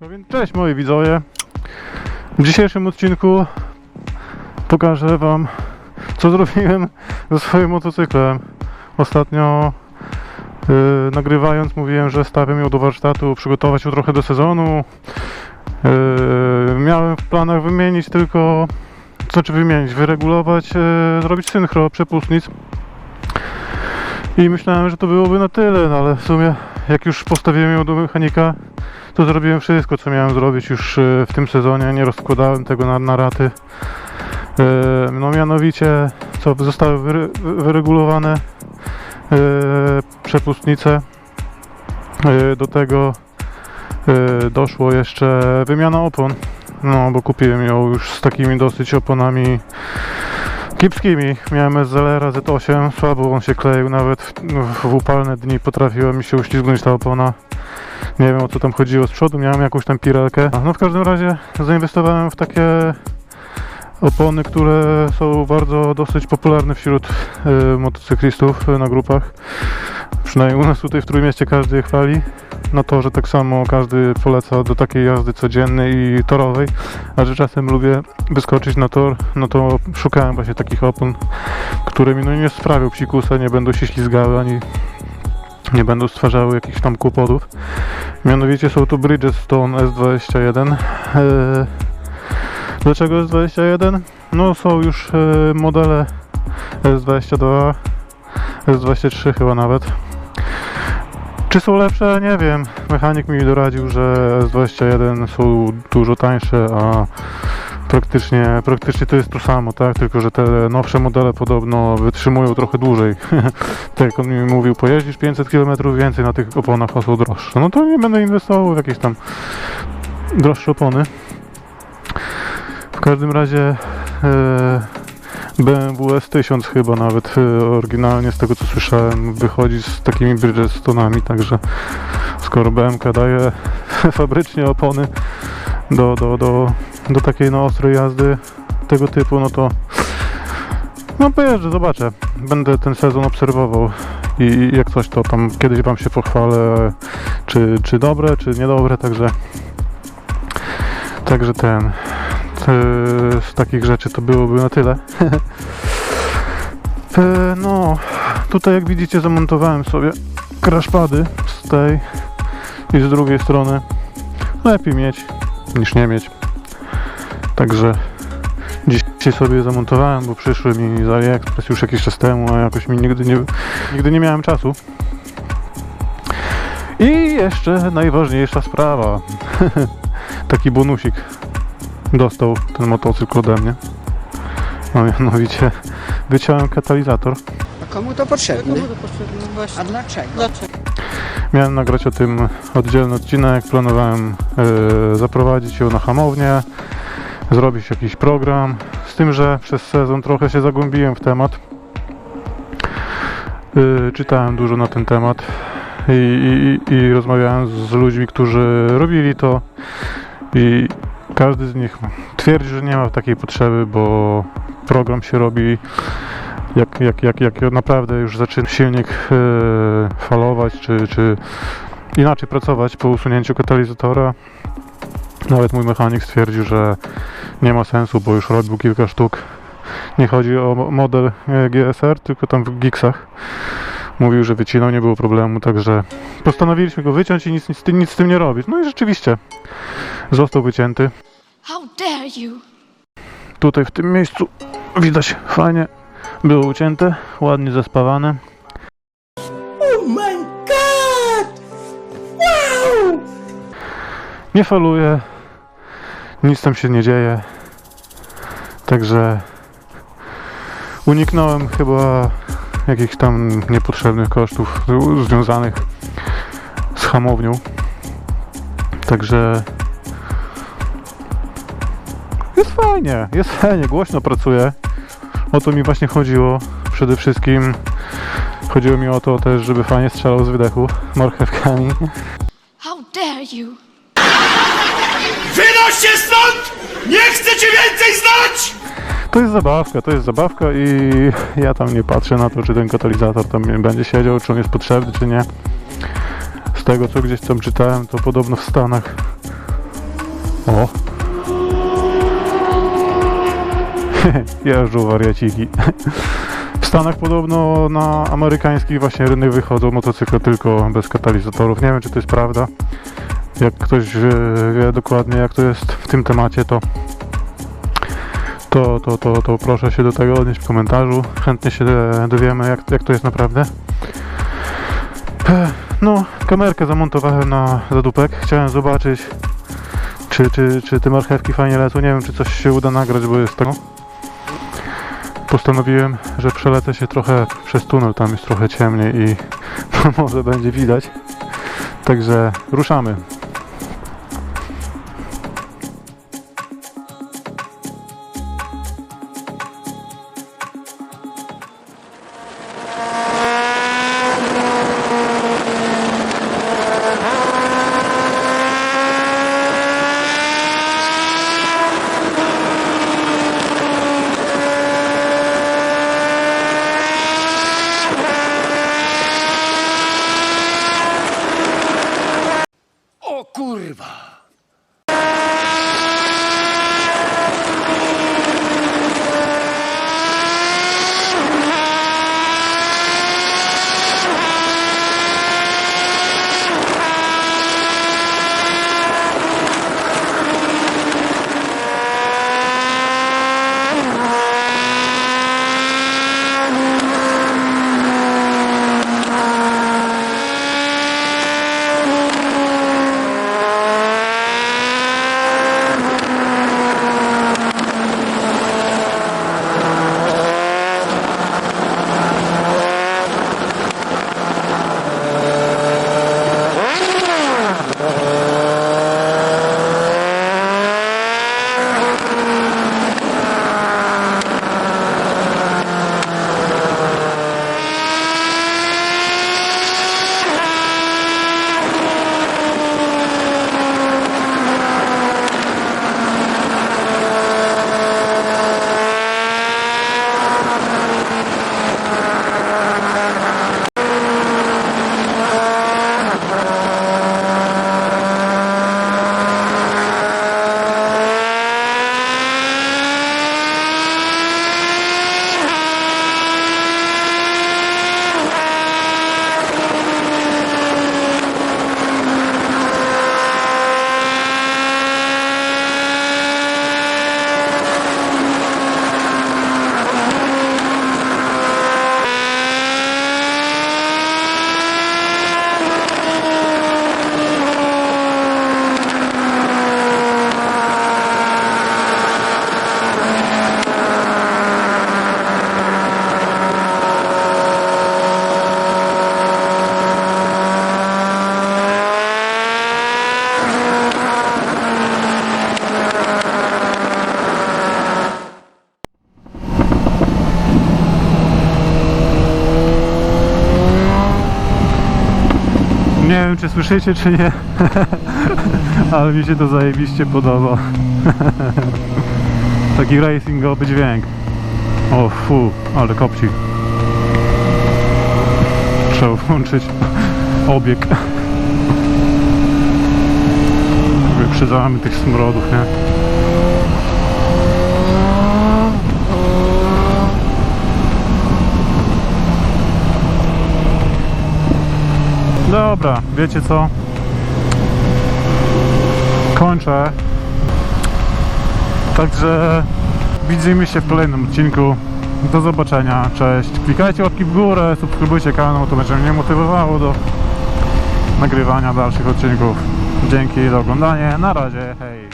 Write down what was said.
No więc cześć moi widzowie. W dzisiejszym odcinku pokażę wam co zrobiłem ze swoim motocyklem. Ostatnio yy, nagrywając mówiłem, że stawiam ją do warsztatu, przygotować ją trochę do sezonu. Yy, miałem w planach wymienić tylko, znaczy wymienić, wyregulować, yy, zrobić synchro przepustnic. I myślałem, że to byłoby na tyle, no ale w sumie jak już postawiłem ją do mechanika, to zrobiłem wszystko, co miałem zrobić już e, w tym sezonie. Nie rozkładałem tego na, na raty. E, No mianowicie, co zostały wyre, wyregulowane e, przepustnice. E, Do tego e, doszło jeszcze wymiana opon. No, bo kupiłem ją już z takimi dosyć oponami kiepskimi. Miałem SLR Z8, słabo on się kleił, nawet w, w upalne dni potrafiła mi się uślizgnąć ta opona. Nie wiem o co tam chodziło z przodu, miałem jakąś tam pirelkę. No w każdym razie zainwestowałem w takie opony, które są bardzo dosyć popularne wśród y, motocyklistów y, na grupach. Przynajmniej u nas tutaj w Trójmieście każdy je chwali. Na torze tak samo każdy poleca do takiej jazdy codziennej i torowej. A że czasem lubię wyskoczyć na tor, no to szukałem właśnie takich opon, które mi no nie sprawią psikusa, nie będą się ślizgały ani nie będą stwarzały jakichś tam kłopotów. Mianowicie są to Bridgestone S21. Eee, Dlaczego S21? No są już e, modele S22, S23 chyba nawet. Czy są lepsze? Nie wiem. Mechanik mi doradził, że S21 są dużo tańsze, a praktycznie, praktycznie to jest to samo, tak? Tylko, że te nowsze modele podobno wytrzymują trochę dłużej. tak jak on mi mówił, pojeździsz 500 km więcej na tych oponach, a są droższe. No to nie będę inwestował w jakieś tam droższe opony. W każdym razie e, BMW S1000 chyba nawet e, oryginalnie z tego co słyszałem wychodzi z takimi Bridgestonami, także skoro BMK daje fabrycznie opony do, do, do, do takiej no ostrej jazdy tego typu, no to no pojeżdżę, zobaczę. Będę ten sezon obserwował i, jak coś to tam kiedyś wam się pochwalę, czy, czy dobre, czy niedobre, także także ten z takich rzeczy to byłoby na tyle. E, no, tutaj jak widzicie zamontowałem sobie crashpady z tej i z drugiej strony. Lepiej mieć niż nie mieć. Także dzisiaj sobie zamontowałem, bo przyszły mi z AliExpress już jakiś czas temu, a jakoś mi nigdy nie, nigdy nie miałem czasu. I jeszcze najważniejsza sprawa. Taki bonusik dostał ten motocykl ode mnie. No mianowicie wyciąłem katalizator. A komu to potrzebne? Komu to potrzebne? No Właśnie. A dlaczego? Dlaczego? Miałem nagrać o tym oddzielny odcinek, planowałem e, zaprowadzić ją na hamownię, zrobić jakiś program, z tym, że przez sezon trochę się zagłębiłem w temat. E, czytałem dużo na ten temat i, i, i rozmawiałem z ludźmi, którzy robili to i każdy z nich twierdzi, że nie ma takiej potrzeby, bo program się robi jak, jak, jak, jak naprawdę już zaczyna silnik e, falować, czy, czy inaczej pracować po usunięciu katalizatora. Nawet mój mechanik stwierdził, że nie ma sensu, bo już robił kilka sztuk. Nie chodzi o mo- model e, GSR, tylko tam w gigsach. Mówił, że wycinał, nie było problemu, także postanowiliśmy go wyciąć i nic, nic, z tym- nic z tym nie robić. No i rzeczywiście został wycięty. How dare you! Tutaj w tym miejscu widać fajnie było ucięte, ładnie zespawane. Nie faluje, nic tam się nie dzieje. Także uniknąłem chyba jakichś tam niepotrzebnych kosztów związanych z hamownią. Także jest fajnie, jest fajnie, głośno pracuje. O to mi właśnie chodziło przede wszystkim. Chodziło mi o to też, żeby fajnie strzelał z wydechu marchewkami. How dare you! Wynoś się stąd! Nie chcę cię więcej znać! To jest zabawka, to jest zabawka i ja tam nie patrzę na to, czy ten katalizator tam będzie siedział, czy on jest potrzebny, czy nie. Z tego, co gdzieś tam czytałem, to podobno w Stanach... O! Jeżdżą wariaciki. W Stanach podobno na amerykański właśnie rynek wychodzą motocykle tylko bez katalizatorów. Nie wiem, czy to jest prawda. Jak ktoś wie, wie dokładnie, jak to jest w tym temacie, to to, to, to, to proszę się do tego odnieść w komentarzu. Chętnie się dowiemy, jak, jak to jest naprawdę. No, kamerkę zamontowałem na zadupek. Chciałem zobaczyć, czy, czy, czy te marchewki fajnie lecą. Nie wiem, czy coś się uda nagrać, bo jest tego. Postanowiłem, że przelecę się trochę przez tunel, tam jest trochę ciemniej i może będzie widać. Także ruszamy. Kurwa! Wiem, czy słyszycie, czy nie, ale mi się to zajebiście podoba. Taki racingowy dźwięk. O fu, ale kopci. Trzeba włączyć obieg. Wyprzedzamy tych smrodów, nie? Dobra, wiecie co? Kończę. Także widzimy się w kolejnym odcinku. Do zobaczenia, cześć. Klikajcie łapki w górę, subskrybujcie kanał, to będzie mnie motywowało do nagrywania dalszych odcinków. Dzięki za oglądanie, na razie, hej.